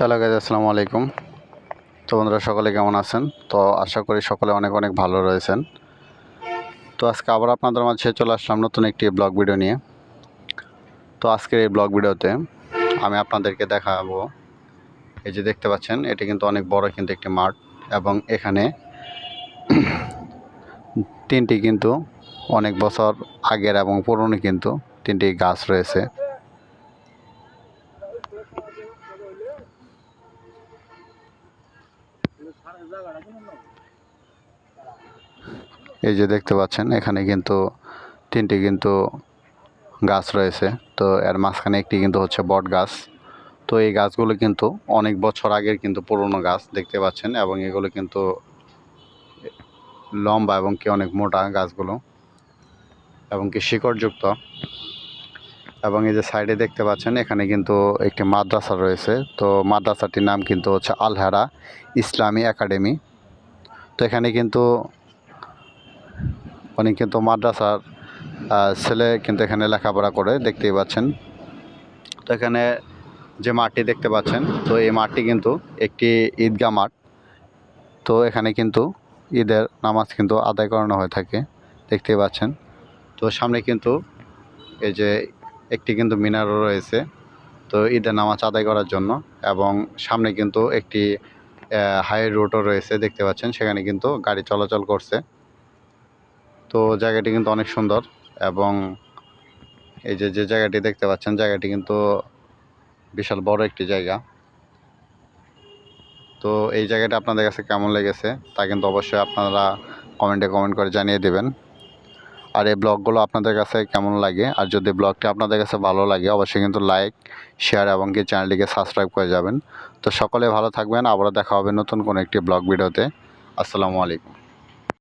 Hello guys আসসালামু আলাইকুম। তো বন্ধুরা, সকলে কেমন আছেন? তো আশা করি সকলে অনেক অনেক ভালো রয়েছেন। তো আজকে আবার আপনাদের মাঝে চলে আসলাম নতুন একটি ব্লগ ভিডিও নিয়ে। তো আজকের এই ব্লগ ভিডিওতে আমি আপনাদেরকে দেখাবো। এই যে দেখতে পাচ্ছেন, এটি কিন্তু অনেক বড় কিন্তু একটি মাঠ এবং এখানে তিনটি কিন্তু অনেক বছর আগের এবং পুরনো কিন্তু তিনটি গাছ রয়েছে। এই যে দেখতে পাচ্ছেন, এখানে কিন্তু তিনটি কিন্তু গাছ রয়েছে। তো এর মাঝখানে একটি কিন্তু হচ্ছে বট গাছ। তো এই গাছগুলো কিন্তু অনেক বছর আগের কিন্তু পুরনো গাছ দেখতে পাচ্ছেন এবং এগুলো কিন্তু লম্বা এবং কি অনেক মোটা গাছগুলো এবং কি শিকড়যুক্ত। এবং এই যে সাইডে দেখতে পাচ্ছেন, এখানে কিন্তু একটি মাদ্রাসা রয়েছে। তো মাদ্রাসাটির নাম কিন্তু হচ্ছে আলহারা ইসলামী একাডেমি। তো এখানে কিন্তু উনি কিন্তু মাদ্রাসার ছেলে কিন্তু এখানে লেখাপড়া করে, দেখতেই পাচ্ছেন। তো এখানে যে মাঠটি দেখতে পাচ্ছেন, তো এই মাঠটি কিন্তু একটি ঈদগাহ মাঠ। তো এখানে কিন্তু ঈদের নামাজ কিন্তু আদায় করানো হয়ে থাকে, দেখতেই পাচ্ছেন। তো সামনে কিন্তু এই যে একটি কিন্তু মিনারও রয়েছে। তো ঈদের নামাজ আদায় করার জন্য এবং সামনে কিন্তু একটি হাই রোডও রয়েছে দেখতে পাচ্ছেন। সেখানে কিন্তু গাড়ি চলাচল করছে। তো জায়গাটি কিন্তু অনেক সুন্দর এবং এই যে যে জায়গাটি দেখতে পাচ্ছেন, জায়গাটি কিন্তু বিশাল বড় একটি জায়গা। তো এই জায়গাটা আপনাদের কাছে কেমন লেগেছে তা কিন্তু অবশ্যই আপনারা কমেন্টে কমেন্ট করে জানিয়ে দেবেন। আর এই ব্লগগুলো আপনাদের কাছে কেমন লাগে? আর যদি ব্লগটি আপনাদের কাছে ভালো লাগে, অবশ্যই কিন্তু লাইক শেয়ার এবং কি চ্যানেলটিকে সাবস্ক্রাইব করে যাবেন। তো সকলে ভালো থাকবেন। আবারও দেখা হবে নতুন কোনো একটি ব্লগ ভিডিওতে। আসসালামু আলাইকুম।